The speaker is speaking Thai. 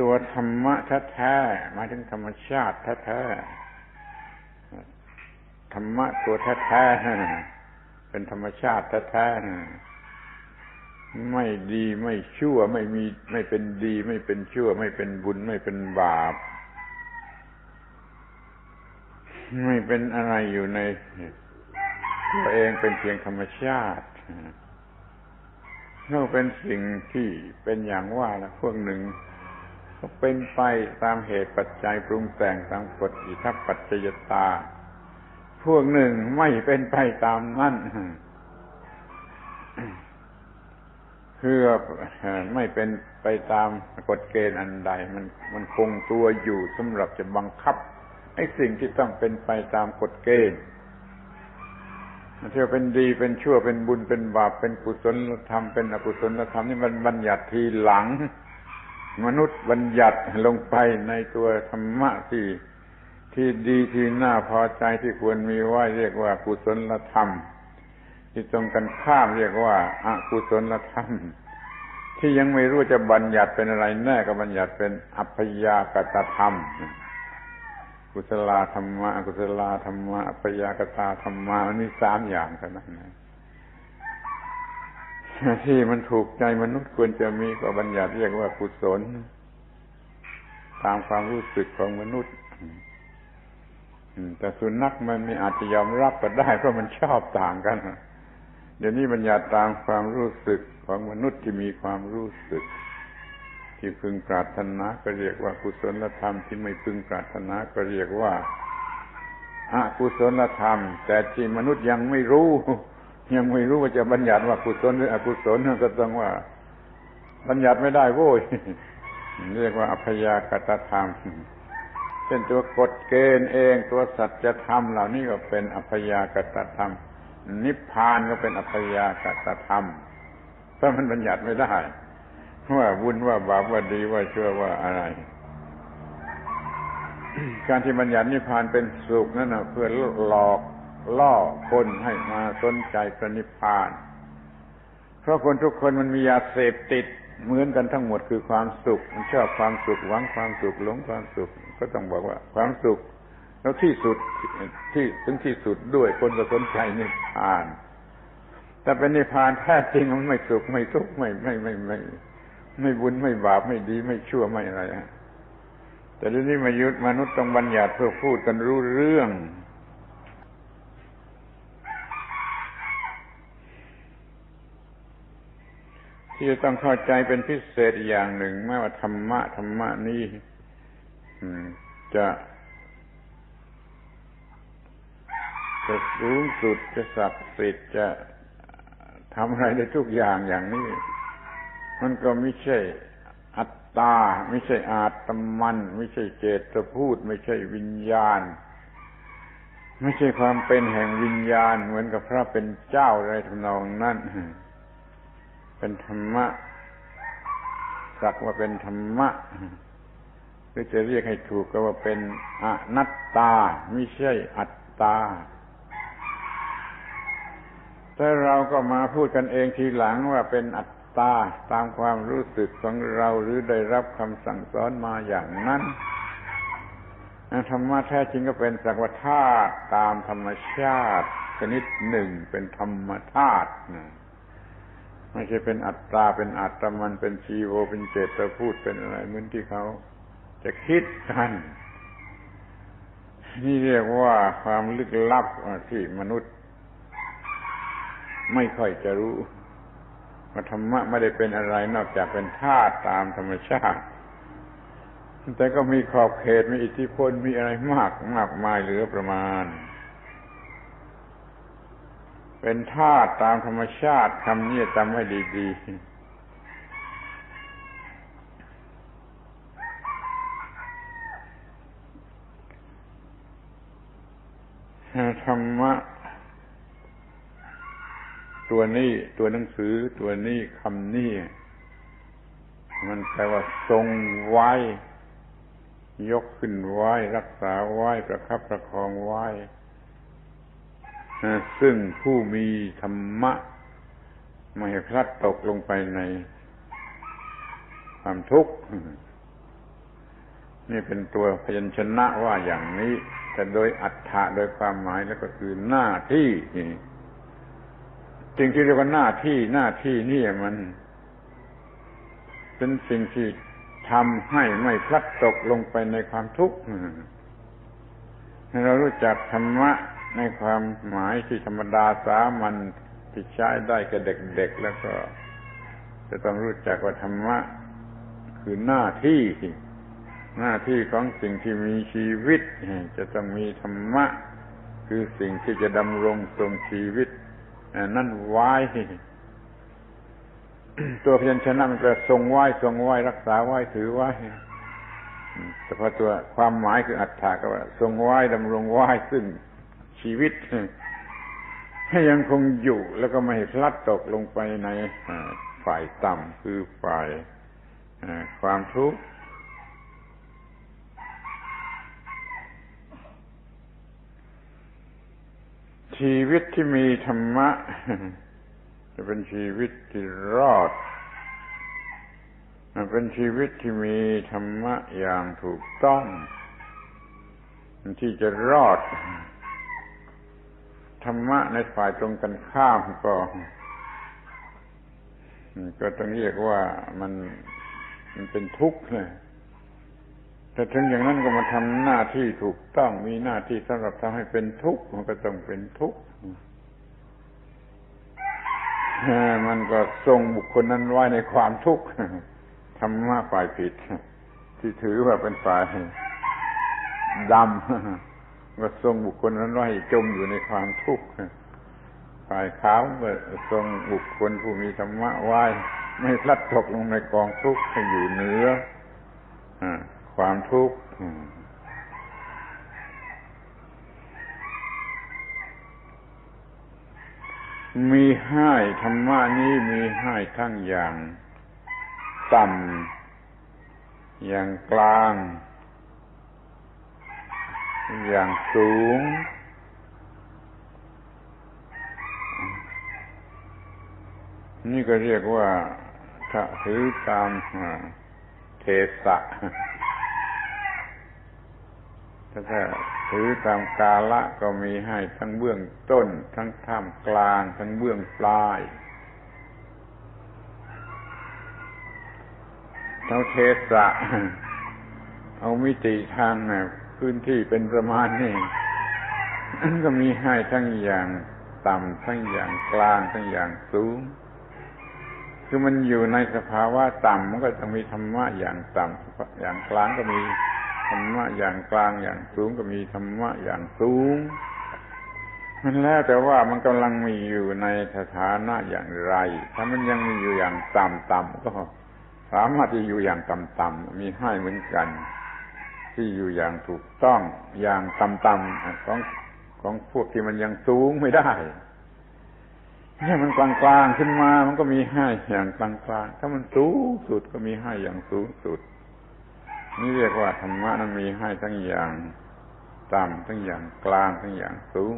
ตัวธรรมะแท้ๆหมายถึงธรรมชาติแท้ๆธรรมะตัวแท้ๆเป็นธรรมชาติแท้ๆไม่ดีไม่ชั่วไม่มีไม่เป็นดี ไม่เป็นชั่ว ไม่เป็นบุญไม่เป็นบาป ไม่เป็นอะไรอยู่ในตัวเองเป็นเพียงธรรมชาติก็เป็นสิ่งที่เป็นอย่างว่าละพวกหนึ่ง ก็เป็นไปตามเหตุปัจจัยปรุงแต่งตามกฎอิทัปปัจจยตา พวกหนึ่งไม่เป็นไปตามนั่นคือไม่เป็นไปตามกฎเกณฑ์อันใด มันมันคงตัวอยู่สำหรับจะบังคับไอ้สิ่งที่ต้องเป็นไปตามกฎเกณฑ์ที่ว่าเป็นดีเป็นชั่วเป็นบุญเป็นบาปเป็นกุศลธรรมเป็นอกุศลธรรมนี่มันบัญญัติทีหลัง มนุษย์บัญญัติลงไปในตัวธรรมะที่ที่ดีที่น่าพอใจที่ควรมีไว้เรียกว่ากุศลธรรม ที่ตรงกันข้ามเรียกว่าอากุศลธรรม ที่ยังไม่รู้จะบัญญัติเป็นอะไรแน่ก็บัญญัติเป็นอัพยากตธรรม กุศลธรรมะกุศลธรรมะอัปยากตธรรมะมันมีสามอย่างเท่านั้นนะ ที่มันถูกใจมนุษย์ควรจะมีก็บัญญัติเรียกว่ากุศล ตามความรู้สึกของมนุษย์แต่สุนัขมันมีอาจจะยอมรับก็ได้เพราะมันชอบต่างกัน เดี๋ยวนี้บัญญัติตามความรู้สึกของมนุษย์ที่มีความรู้สึก ที่พึงปรารถนาก็เรียกว่ากุศลธรรมที่ไม่พึงปรารถนาก็เรียกว่าอกุศลธรรม แต่ที่มนุษย์ยังไม่รู้ ยังไม่รู้ว่าจะบัญญัติว่ากุศลหรืออกุศลก็ต้องว่า บัญญัติไม่ได้โว้ยเรียกว่าอภยากตธรรมเช่นตัวกฎเกณฑ์เองตัวสัจธรรมเหล่านี้ก็เป็นอภยากตธรรม นิพพานก็เป็นอภยากตธรรมเพราะมันบัญญัติไม่ได้ว่าบุญว่าบาปว่าดีว่าชั่วว่าอะไร การที่บัญญัตินิพพานเป็นสุขนั่นนะเพื่อหลอก ล่อคนให้มาสนใจพระนิพพาน เพราะคนทุกคนมันมียาเสพติดเหมือนกันทั้งหมดคือความสุข มันชอบความสุขหวังความสุขหลงความสุข ก็ต้องบอกว่า ความสุข แล้วที่สุดที่ถึงที่สุดด้วยคนก็สนใจนิพพาน แต่เป็นนิพพานแท้จริงมันไม่สุขไม่ทุกข์ไม่ไม่ไม่ไม่ไม่บุญไม่บาปไม่ดีไม่ชั่วไม่อะไรฮะแต่ทีนี้มายุทธมนุษย์ต้องบัญญัติเพื่อพูดกันรู้เรื่อง ที่จะต้องเข้าใจเป็นพิเศษอย่างหนึ่งแม้ว่าธรรมะธรรมะนี้จะจะสูงสุดจะศักดิ์สิทธิ์จะทำอะไรได้ทุกอย่างอย่างนี้ มันก็ไม่ใช่อัตตา ไม่ใช่อาตมัน ไม่ใช่เจตพูด ไม่ใช่วิญญาณ ไม่ใช่ความเป็นแห่งวิญญาณ เหมือนกับพระเป็นเจ้าอะไรทำนองนั้น เป็นธรรมะสักว่าเป็นธรรมะหรือจะเรียกให้ถูกก็ว่าเป็นอนัตตา ไม่ใช่อัตตา แต่เราก็มาพูดกันเองทีหลังว่าเป็นอัตตาตามความรู้สึกของเราหรือได้รับคำสั่งสอนมาอย่างนั้นธรรมะแท้จริงก็เป็นสักวัธาตุตามธรรมชาติชนิดหนึ่งเป็นธรรมธาตุ ไม่ใช่เป็นอัตตาเป็นอัตมันเป็นชีโวเป็นเจตพูดเป็นอะไรเหมือนที่เขาจะคิดกัน นี่เรียกว่าความลึกลับที่มนุษย์ ไม่ค่อยจะรู้ว่าธรรมะไม่ได้เป็นอะไรนอกจากเป็นธาตุตามธรรมชาติ แต่ก็มีขอบเขตมีอิทธิพลมีอะไรมากมากมายเหลือประมาณ เป็นธาตุตามธรรมชาติคำนี้จำไว้ดีๆธรรมะตัวนี้ตัวหนังสือตัวนี้คำนี้มันแปลว่าทรงไว้ ยกขึ้นไว้ รักษาไว้ ประคับประคองไว้ ซึ่งผู้มีธรรมะไม่พลัดตกลงไปในความทุกข์ นี่เป็นตัวพยัญชนะว่าอย่างนี้ แต่โดยอัฏฐะโดยความหมายแล้วก็คือหน้าที่จริงที่เรียกว่าหน้าที่หน้าที่นี่มัน เป็นสิ่งที่ทำให้ไม่พลัดตกลงไปในความทุกข์ให้เรารู้จักธรรมะ ในความหมายที่ธรรมดาสามัญที่ใช้ได้กับเด็กๆแล้วก็ จะต้องรู้จักว่าธรรมะคือหน้าที่หน้าที่ของสิ่งที่มีชีวิต จะต้องมีธรรมะ คือสิ่งที่จะดำรงทรงชีวิตนั่นไว้ตัวพยัญชนะมันจะทรงไว้ทรงไว้รักษาไว้ถือไว้แต่พอตัวความหมายคืออัตถาก็ว่า ทรงไว้ดำรงไว้ซึ่ง ชีวิต ให้ยังคงอยู่แล้วก็ไม่พลัดตกลงไปในฝ่ายต่ำคือฝ่ายความทุกข์ชีวิตที่มีธรรมะ จะเป็นชีวิตที่รอด เป็นชีวิตที่มีธรรมะอย่างถูกต้อง ที่จะรอด ธรรมะในฝ่ายตรงกันข้ามก็ก็ต้องเรียกว่ามันมันเป็นทุกข์เลยถ้าถึงอย่างนั้นก็มาทำหน้าที่ถูกต้องมีหน้าที่สำหรับทำให้เป็นทุกข์มันก็ต้องเป็นทุกข์มันก็ทรงบุคคลนั้นไว้ในความทุกข์ทำมาฝ่ายผิด ที่ถือว่าเป็นฝ่ายดำ ก็ทรงบุคคลนั้นไว้จมอยู่ในความทุกข์ฝ่ายขาวก็ทรงบุคคลผู้มีธรรมะไว้ไม่พลัดตกลงในกองทุกข์ให้อยู่เหนือความทุกข์มีให้ธรรมะนี้มีให้ทั้งอย่างต่ำอย่างกลาง อย่างสูง นี่ก็เรียกว่าถ้าถือตามเทสะถ้าถือตามกาละก็มีให้ทั้งเบื้องต้น ทั้งท่ามกลาง ทั้งเบื้องปลายเท่าเทสะเอามิติทาง พื้นที่เป็นประมาณนี้อันก็มีให้ทั้งอย่างต่ำทั้งอย่างกลางทั้งอย่างสูง คือมันอยู่ในสภาวะต่ำมันก็จะมีธรรมะอย่างต่ำอย่างกลางก็มีธรรมะอย่างกลางอย่างสูงก็มีธรรมะอย่างสูง มันแล้วแต่ว่ามันกำลังมีอยู่ในสถานะอย่างไร ถ้ามันยังมีอยู่อย่างต่ำๆก็สามารถที่อยู่อย่างต่ำๆมีให้เหมือนกัน ที่อยู่อย่างถูกต้องอย่างต่ำๆของของพวกที่มันยังสูงไม่ได้เนี่ยมันกลางๆขึ้นมา มันก็มีให้อย่างกลางๆถ้ามันสูงสุดก็มีให้อย่างสูงสุด นี่เรียกว่าธรรมะนั้นมีให้ทั้งอย่างต่ำทั้งอย่างกลางทั้งอย่างสูง